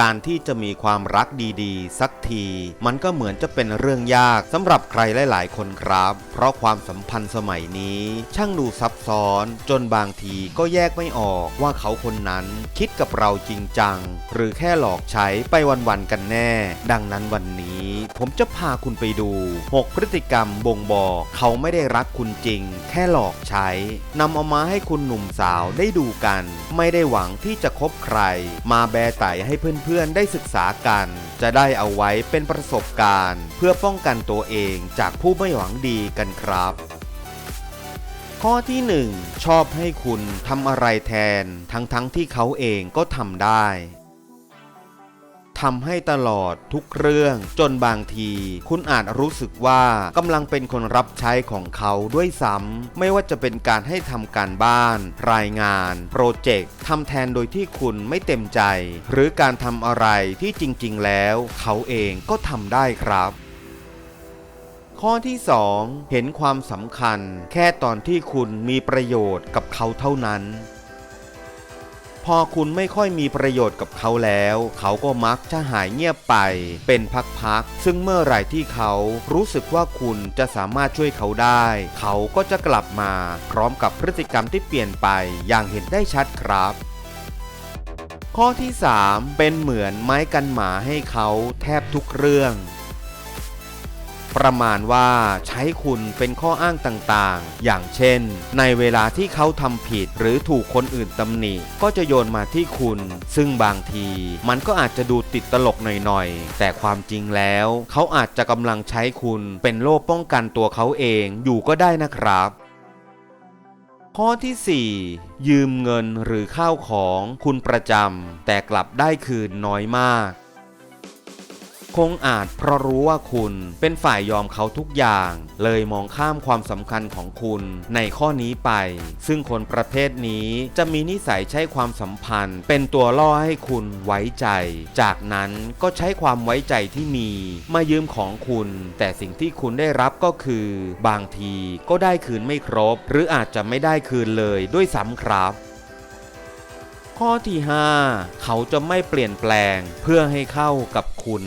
การที่จะมีความรักดีๆ สักที มันก็เหมือนจะเป็นเรื่องยากสำหรับใครหลายๆ คนครับ เพราะความสัมพันธ์สมัยนี้ ช่างดูซับซ้อน จนบางทีก็แยกไม่ออกว่าเขาคนนั้นคิดกับเราจริงจัง หรือแค่หลอกใช้ไปวันๆกันแน่ ดังนั้นวันนี้ ผมจะพาคุณไปดู 6 พฤติกรรมบ่งบอกเขาไม่ได้รักคุณจริง แค่หลอกใช้นำเอามาให้คุณหนุ่มสาวได้ดูกัน ไม่ได้หวังที่จะคบใคร มาแบไต่ให้เพื่อนๆได้ศึกษากัน จะได้เอาไว้เป็นประสบการณ์ เพื่อป้องกันตัวเองจากผู้ไม่หวังดีกันครับข้อที่ 1 ชอบให้คุณทำอะไรแทน ทั้งๆทที่เขาเองก็ทำได้ ทำให้ตลอดทุกเรื่องจนบางที คุณอาจรู้สึกว่ากำลังเป็นคนรับใช้ของเขาด้วยซ้ำไม่ว่าจะเป็นการให้ทำการบ้าน รายงาน โปรเจกต์ทำแทนโดยที่คุณไม่เต็มใจ หรือการทำอะไรที่จริง ๆ แล้ว เขาเองก็ทำได้ครับข้อที่ 2 เห็นความสำคัญ แค่ตอนที่คุณมีประโยชน์กับเขาเท่านั้น พอคุณไม่ค่อยมีประโยชน์กับเขาแล้ว เขาก็มักจะหายเงียบไป เป็นพักๆ ซึ่งเมื่อไหร่ที่เขารู้สึกว่าคุณจะสามารถช่วยเขาได้ เขาก็จะกลับมา พร้อมกับพฤติกรรมที่เปลี่ยนไปอย่างเห็นได้ชัดครับข้อที่ 3 เป็นเหมือนไม้กันหมาให้เขาแทบทุกเรื่อง ประมาณว่าใช้คุณเป็นข้ออ้างต่างๆ อย่างเช่น ในเวลาที่เขาทำผิดหรือถูกคนอื่นตำหนิ ก็จะโยนมาที่คุณ ซึ่งบางที มันก็อาจจะดูติดตลกหน่อยๆ แต่ความจริงแล้ว เขาอาจจะกำลังใช้คุณเป็นโล่ป้องกันตัวเขาเองอยู่ก็ได้นะครับข้อที่ 4 ยืมเงินหรือข้าวของคุณประจำแต่กลับได้คืนน้อยมาก คงอาจเพราะรู้ว่าคุณเป็นฝ่ายยอมเขาทุกอย่าง เลยมองข้ามความสำคัญของคุณในข้อนี้ไป ซึ่งคนประเภทนี้จะมีนิสัยใช้ความสัมพันธ์ เป็นตัวล่อให้คุณไว้ใจ จากนั้นก็ใช้ความไว้ใจที่มี มายืมของคุณ แต่สิ่งที่คุณได้รับก็คือ บางทีก็ได้คืนไม่ครบ หรืออาจจะไม่ได้คืนเลยด้วยซ้ำครับข้อที่ 5 เขาจะไม่เปลี่ยนแปลงเพื่อให้เข้ากับคุณ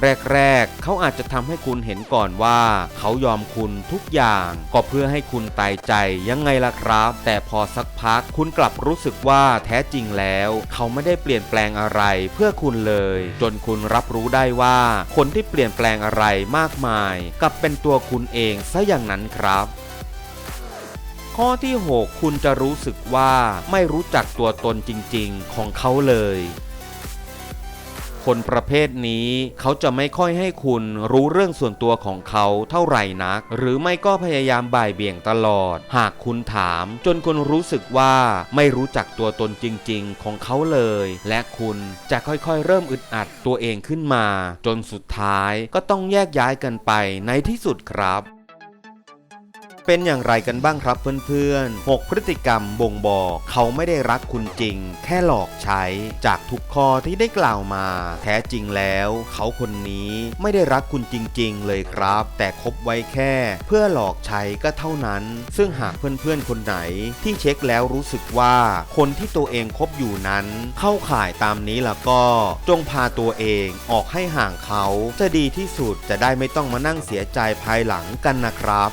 แรกๆ เขาอาจจะทำให้คุณเห็นก่อนว่า เขายอมคุณทุกอย่าง ก็เพื่อให้คุณตายใจยังไงล่ะครับ แต่พอสักพักคุณกลับรู้สึกว่าแท้จริงแล้ว เขาไม่ได้เปลี่ยนแปลงอะไรเพื่อคุณเลย จนคุณรับรู้ได้ว่า คนที่เปลี่ยนแปลงอะไรมากมาย กลับเป็นตัวคุณเองซะอย่างนั้นครับข้อที่ 6 คุณจะรู้สึกว่าไม่รู้จักตัวตนจริง ๆ ของเขาเลย คนประเภทนี้ เขาจะไม่ค่อยให้คุณรู้เรื่องส่วนตัวของเขาเท่าไหร่นัก หรือไม่ก็พยายามบ่ายเบี่ยงตลอด หากคุณถาม จนคุณรู้สึกว่าไม่รู้จักตัวตนจริง ๆ ของเขาเลย และคุณจะค่อยๆ เริ่มอึดอัดตัวเองขึ้นมา จนสุดท้ายก็ต้องแยกย้ายกันไปในที่สุดครับ เป็นอย่างไรกันบ้างครับเพื่อนๆ 6 พฤติกรรมบ่งบอก เขาไม่ได้รักคุณจริง แค่หลอกใช้ จากทุกข้อที่ได้กล่าวมา แท้จริงแล้ว เขาคนนี้ไม่ได้รักคุณจริง ๆ เลยครับ แต่คบไว้แค่ เพื่อหลอกใช้ก็เท่านั้น ซึ่งหากเพื่อนๆ คนไหน ที่เช็คแล้วรู้สึกว่า คนที่ตัวเองคบอยู่นั้น เข้าข่ายตามนี้แล้วก็ จงพาตัวเองออกให้ห่างเขาจะดีที่สุดจะได้ไม่ต้องมานั่งเสียใจภายหลังกันนะครับ